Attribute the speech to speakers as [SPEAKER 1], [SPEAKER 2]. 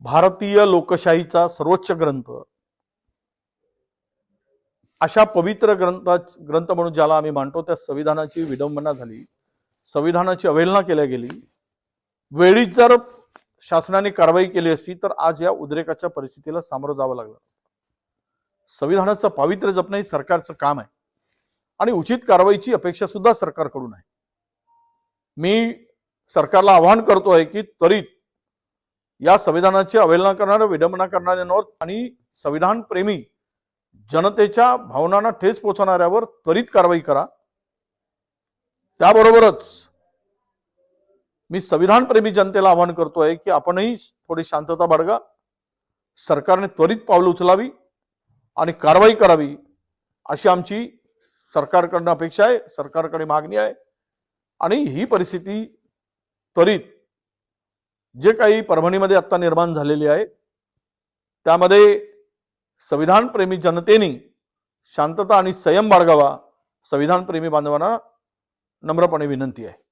[SPEAKER 1] भारतीय लोकशाहीचा सर्वोच्च ग्रंथ. अशा पवित्र ग्रंथा ग्रंथ म्हणून ज्याला आम्ही मानतो त्या संविधानाची विडंबना झाली. संविधानाची अवहेलना केल्या गेली. वेळीच जर शासनाने कारवाई केली असती तर आज या उद्रेकाच्या परिस्थितीला सामोरं जावं लागलं. संविधानाचं पावित्र्य जपणं हे सरकारचं काम आहे. आणि उचित कारवाईची अपेक्षा सुद्धा सरकारकडून आहे. मी सरकारला आवाहन आहे की त्वरित या संविधानाची अवहेलना करणाऱ्या विडंबना करणाऱ्यांवर आणि संविधान प्रेमी जनतेच्या भावनांना ठेस पोचवणाऱ्यावर त्वरित कारवाई करा. त्याबरोबरच मी संविधान प्रेमी जनतेला आवाहन करतोय की आपणही थोडी शांतता बाळगा. सरकारने त्वरित पावलं उचलावी आणि कारवाई करावी अशी आमची सरकारकडनं अपेक्षा आहे सरकारकडे मागणी आहे आणि ही परिस्थिती त्वरित जे काही परभणीमध्ये आत्ता निर्माण झालेली आहे त्यामध्ये संविधानप्रेमी जनतेने शांतता आणि संयम बाळगावा संविधानप्रेमी बांधवांना नम्रपणे विनंती आहे.